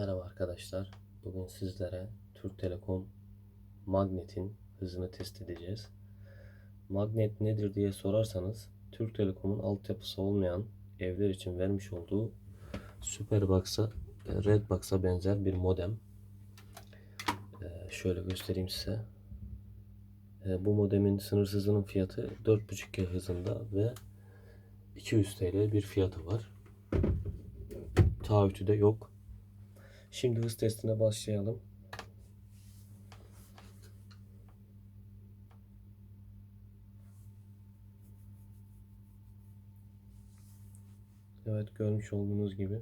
Merhaba arkadaşlar. Bugün sizlere Türk Telekom Magnet'in hızını test edeceğiz. Magnet nedir diye sorarsanız Türk Telekom'un altyapısı olmayan evler için vermiş olduğu Superbox'a, Redbox'a benzer bir modem. Ee, şöyle göstereyim size. Ee, bu modemin sınırsızının fiyatı 4.5G hızında ve 200 TL bir fiyatı var. Taahhütü de yok. Şimdi hız testine başlayalım. Evet görmüş olduğunuz gibi.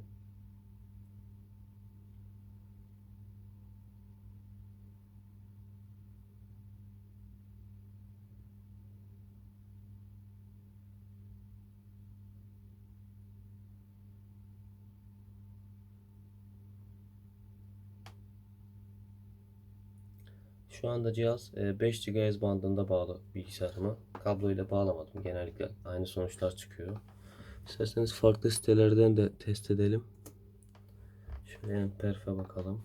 Şu anda cihaz e, 5 GHz bandında bağlı bilgisayarıma. Kablo ile bağlamadım. Genellikle aynı sonuçlar çıkıyor. İsterseniz farklı sitelerden de test edelim. Şöyle en perfe bakalım.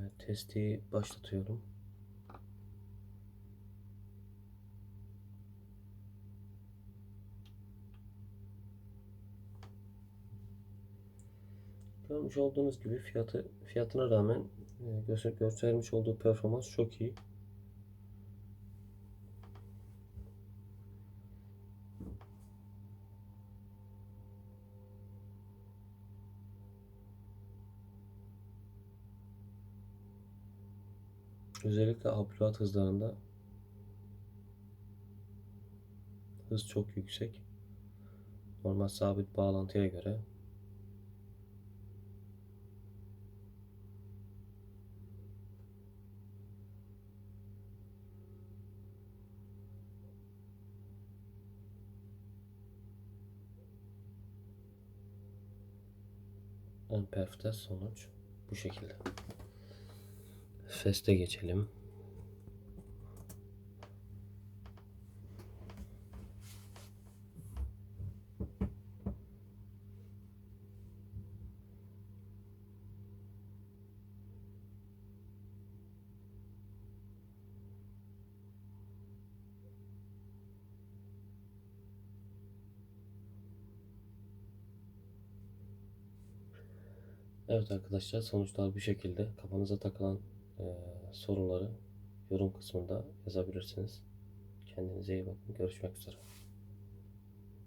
Evet, testi başlatıyorum. Görmüş olduğunuz gibi fiyatı fiyatına rağmen e, göster göstermiş olduğu performans çok iyi. Özellikle upload hızlarında hız çok yüksek. Normal sabit bağlantıya göre En perfte sonuç bu şekilde. Feste geçelim. Evet arkadaşlar sonuçlar bu şekilde. Kafanıza takılan e, soruları yorum kısmında yazabilirsiniz. Kendinize iyi bakın. Görüşmek üzere.